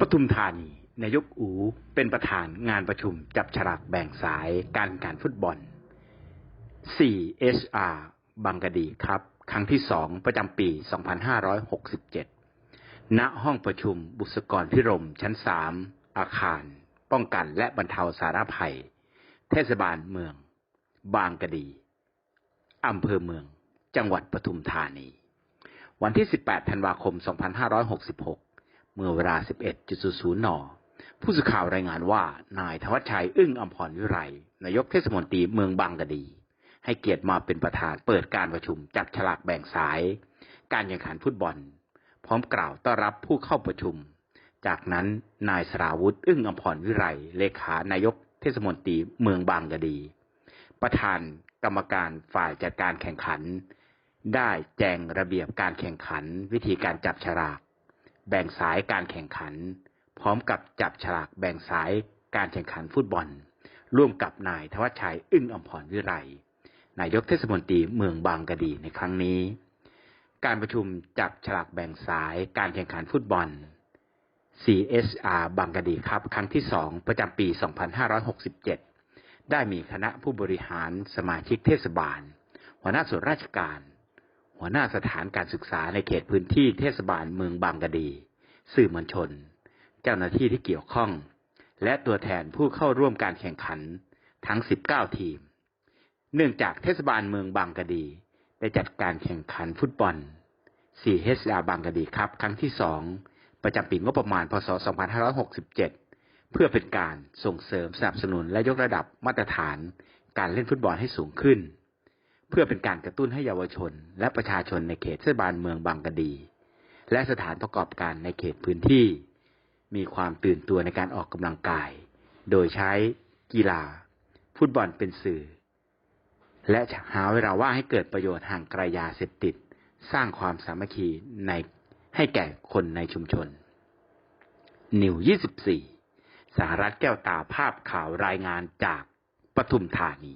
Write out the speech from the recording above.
ปทุมธานีนายกอูเป็นประธานงานประชุมจับฉลากแบ่งสายการแข่งฟุตบอล 4HR บางกะดีครับ ครั้งที่สองประจำปี 2567 ณ ห้องประชุมบุษกรพิรมชั้น 3 อาคาร ป้องกันและบรรเทาสาธารณภัย เทศบาลเมือง บางกะดีอำเภอเมือง จังหวัดปทุมธานี วันที่ 18 ธันวาคม 2566 เมื่อเวลา 11.00 น ผู้สื่อข่าวรายงานว่านายธวัชชัยอึ้งอมพรวิไรนายกเทศมนตรีเมืองบางกะดี ให้เกียรติมาเป็นประธานเปิดการประชุมจับฉลากแบ่งสาย การแข่งขันฟุตบอล พร้อมกล่าวต้อนรับผู้เข้าประชุม จากนั้นนายสราวุธอึ้งอมพรวิไรเลขานายกเทศมนตรีเมืองบางกะดี ประธานกรรมการฝ่ายจัดการแข่งขัน ได้แจงระเบียบการแข่งขันวิธีการจับฉลาก แบ่งสายการแข่งขัน พร้อมกับจับฉลากแบ่งสายการแข่งขันฟุตบอล ร่วมกับนายทวัชชัยอึ้งอมพรวิไรนายกเทศมนตรีเมืองบางกะดีในครั้งนี้ การประชุมจับฉลากแบ่งสายการแข่งขันฟุตบอล CSR บางกะดีครับ ครั้งที่สองประจำปี 2567 ได้มีคณะผู้บริหารสมาชิกเทศบาล หัวหน้าส่วนราชการ หัวหน้าสถานการศึกษาในเขตพื้นที่เทศบาลเมืองบางกะดี สื่อมวลชน เจ้าหน้าที่ที่เกี่ยวข้อง และตัวแทนผู้เข้าร่วมการแข่งขันทั้ง 19 ทีม เนื่องจากเทศบาลเมืองบางกะดี ได้จัดการแข่งขันฟุตบอล 4HR บางกะดีครับ ครั้งที่ 2 ประจำปีงบประมาณ พศ 2567 เพื่อเป็นการส่งเสริมสนับสนุนและยกระดับมาตรฐานการเล่นฟุตบอลให้สูงขึ้น เพื่อเป็นการกระตุ้นให้เยาวชน และประชาชนในเขตเทศบาลเมืองบางกะดี และสถานประกอบการในเขตพื้นที่ มีความตื่นตัวในการออกกำลังกาย โดยใช้กีฬา ฟุตบอลเป็นสื่อ และหาเวลาว่างให้เกิดประโยชน์ห่างไกลยาเสพติด สร้างความสามัคคีในให้แก่คนในชุมชน นิว 24 สหรัฐแก้วตาภาพข่าวรายงานจากปทุมธานี